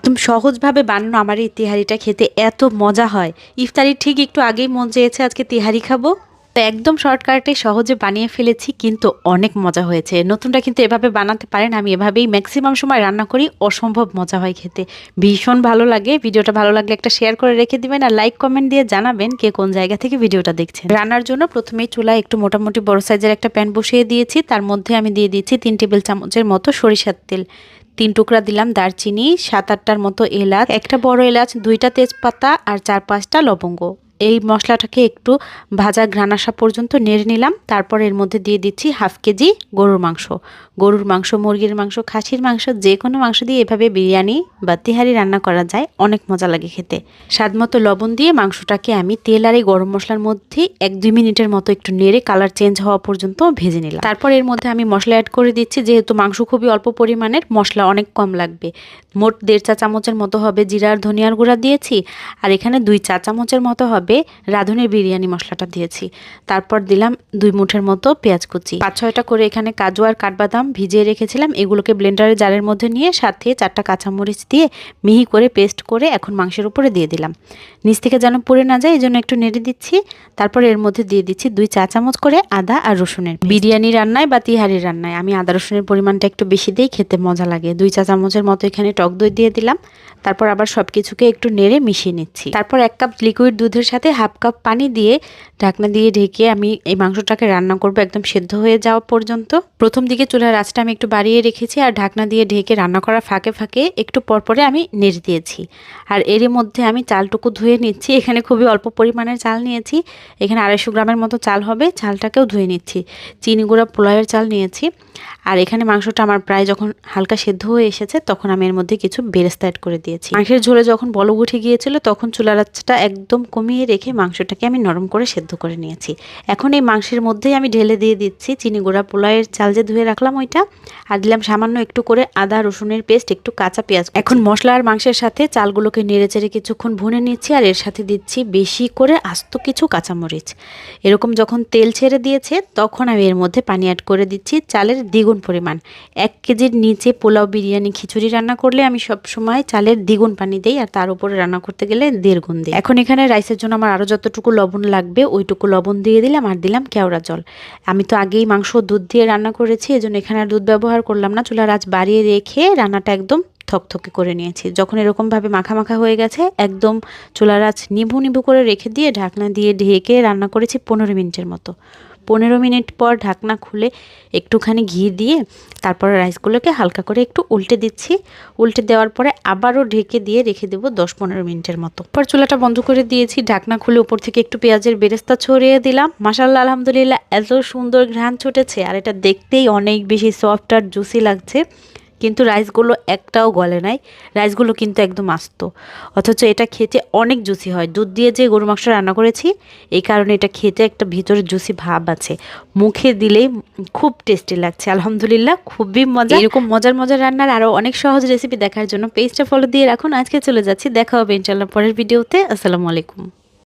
একদম সহজভাবে বানানো আমার এই তিহারিটা খেতে এত মজা হয়। ইফতারির ঠিক একটু আগেই মন চেয়েছে আজকে তিহারি খাব। তো একদম শর্টকাটে সহজে বানিয়ে ফেলেছি, কিন্তু অনেক মজা হয়েছে। নতুনটা কিন্তু এভাবে বানাতে পারেন, আমি এভাবেই ম্যাক্সিমাম সময় রান্না করি, অসম্ভব মজা হয় খেতে। ভীষণ ভালো লাগে, ভিডিওটা ভালো লাগলে একটা শেয়ার করে রেখে দিবেন আর লাইক কমেন্ট দিয়ে জানাবেন কে কোন জায়গা থেকে ভিডিওটা দেখছেন। রান্নার জন্য প্রথমেই চুলায় একটু মোটামুটি বড় সাইজের একটা প্যান বসিয়ে দিয়েছি, তার মধ্যে আমি দিয়ে দিচ্ছি তিন টেবিল চামচের মতো সরিষার তেল। তিন টুকরা দিলাম দারচিনি, সাত আটটার মতো এলাচ, একটা বড় এলাচ, দুইটা তেজপাতা আর চার পাঁচটা লবঙ্গ। এই মশলাটাকে একটু ভাজা ঘ্রাণ আসা পর্যন্ত নেড়ে নিলাম। তারপর এর মধ্যে দিয়ে দিচ্ছি হাফ কেজি গরুর মাংস। গরুর মাংস, মুরগির মাংস, খাসির মাংস, যে কোনো মাংস দিয়ে এভাবে বিরিয়ানি বা তিহারি রান্না করা যায়। অনেক মজা লাগে খেতে। স্বাদ মতো লবণ দিয়ে মাংসটাকে আমি তেল আর এই গরম মশলার মধ্যে এক দুই মিনিটের মতো একটু নেড়ে কালার চেঞ্জ হওয়া পর্যন্ত ভেজে নিলাম। তারপর এর মধ্যে আমি মশলা অ্যাড করে দিচ্ছি। যেহেতু মাংস খুবই অল্প পরিমাণের, মশলা অনেক কম লাগবে। মোট দেড় চা চামচের মতো হবে জিরার ধনিয়ার গুঁড়া দিয়েছি। আর এখানে দুই চা চামচের মতো হবে রাঁধুনির বিরিয়ানি মশলাটা দিয়েছি। তারপর দিলাম দুই মুঠের মতো পেঁয়াজ কুচি। পাঁচ ছয়টা করে এখানে কাজু আর কাঠবাদাম ভিজিয়ে রেখেছিলাম। এগুলোকে ব্লেন্ডারের জারের মধ্যে নিয়ে সাথে চারটা কাঁচামরিচ দিয়ে মিহি করে পেস্ট করে এখন মাংসের উপরে দিয়ে দিলাম। নিচ থেকে যেন পুড়ে না যায় এই জন্য একটু নেড়ে দিচ্ছি। তারপর এর মধ্যে দিয়ে দিচ্ছি দুই চা চামচ করে আদা আর রসুনের বিরিয়ানি রান্নায় বা তিহারি রান্নায়, আমি আদা রসুনের পরিমাণটা একটু বেশি দিই, খেতে মজা লাগে। দুই চা চামচের মতো এখানে টক দই দিয়ে দিলাম। তারপর আবার সব কিছুকে একটু নেড়ে মিশিয়ে নিচ্ছি। তারপর এক কাপ লিকুইড দুধের সাথে হাফ কাপ পানি দিয়ে ঢাকনা দিয়ে ঢেকে আমি এই মাংসটাকে রান্না করব একদম সেদ্ধ হয়ে যাওয়া পর্যন্ত। প্রথম দিকে চুলার আঁচটা আমি একটু বাড়িয়ে রেখেছি আর ঢাকনা দিয়ে ঢেকে রান্না করা ফাঁকে ফাঁকে একটু পরপরে আমি নেড়ে দিয়েছি। আর এরই মধ্যে আমি চালটুকু ধুয়ে নিচ্ছি, এখানে খুবই অল্প পরিমাণের চাল নিয়েছি, এখানে আড়াইশো গ্রামের মতো চাল হবে, চালটাকেও ধুয়ে নিচ্ছি, চিনি গুঁড়া পোলাওয়ের চাল নিয়েছি। আর এখানে মাংসটা আমার প্রায় যখন হালকা সেদ্ধ হয়ে এসেছে, তখন আমি এর মধ্যে কিছু বেরেস্তা অ্যাড করে দিয়েছি। মাংসের ঝোলে যখন বলক উঠে গিয়েছিল, তখন চুলার আঁচটা একদম কমিয়ে রেখে মাংসটাকে আমি নরম করে সেদ্ধ করে নিয়েছি। এখন এই মাংসের মধ্যেই আমি ঢেলে দিয়ে দিচ্ছি চিনি গুঁড়া, পোলাওয়ের চাল যে ধুয়ে রাখলাম ওইটা, আর দিলাম সামান্য একটু করে আদা, রসুনের পেস্ট, একটু কাঁচা পেঁয়াজ। এখন মশলা আর মাংসের সাথে চালগুলোকে নেড়ে চেড়ে কিছুক্ষণ ভুনে নিচ্ছি, আর এর সাথে দিচ্ছি বেশি করে আস্ত কিছু কাঁচামরিচ। এরকম যখন তেল ছেড়ে দিয়েছে, তখন আমি এর মধ্যে পানি অ্যাড করে দিচ্ছি চালের দ্বিগুণ পরিমাণ। এক কেজির নিচে পোলাও, বিরিয়ানি, খিচুড়ি রান্না করলে আমি সব সময় চালের দ্বিগুণ পানি দিই, আর তার উপরে রান্না করতে গেলে দেড় গুণ দিই। এখন এখানে রাইসের জন্য আমার আরও যতটুকু লবণ লাগবে, ওইটুকু লবণ দিয়ে দিলাম আর দিলাম কেওড়া জল। আমি তো আগেই মাংস দুধ দিয়ে রান্না করেছি, এজন্য এখানে আর দুধ ব্যবহার করলাম না। চুলার আজ বাড়িয়ে রেখে রান্নাটা একদম থকথকে করে নিয়েছি। যখন এরকমভাবে মাখা মাখা হয়ে গেছে, একদম চুলার আঁচ নিভু নিভু করে রেখে দিয়ে ঢাকনা দিয়ে ঢেকে রান্না করেছি পনেরো মিনিটের মতো। পনেরো মিনিট পর ঢাকনা খুলে একটুখানি ঘি দিয়ে তারপরে রাইসগুলোকে হালকা করে একটু উল্টে দিচ্ছি। উল্টে দেওয়ার পরে আবারও ঢেকে দিয়ে রেখে দেবো দশ পনেরো মিনিটের মতো। পর চুলাটা বন্ধ করে দিয়েছি, ঢাকনা খুলে উপর থেকে একটু পেঁয়াজের বেরেস্তা ছড়িয়ে দিলাম। মাসাল্লাহ আলহামদুলিল্লাহ, এত সুন্দর ঘ্রাণ ছুটেছে আর এটা দেখতেই অনেক বেশি সফট আর জুসি লাগছে। কিন্তু রাইসগুলো একটাও গলে নাই। রাইসগুলো কিন্তু একদম আস্ত। অথচ এটা খেতে অনেক জুসি হয়। দুধ দিয়ে যে গরু মাংস রান্না করেছি, এই কারণে এটা খেতে একটা ভিতরে জুসি ভাব আছে। মুখে দিলেই খুব টেস্টি লাগছে। আলহামদুলিল্লাহ, খুবই মজা। এরকম মজার মজার রান্নার আরও অনেক সহজ রেসিপি দেখার জন্য পেজটা ফলো দিয়ে রাখুন। আজকে চলে যাচ্ছি। দেখা হবে ইনশাল্লাহ পরের ভিডিওতে আসসালামু আলাইকুম।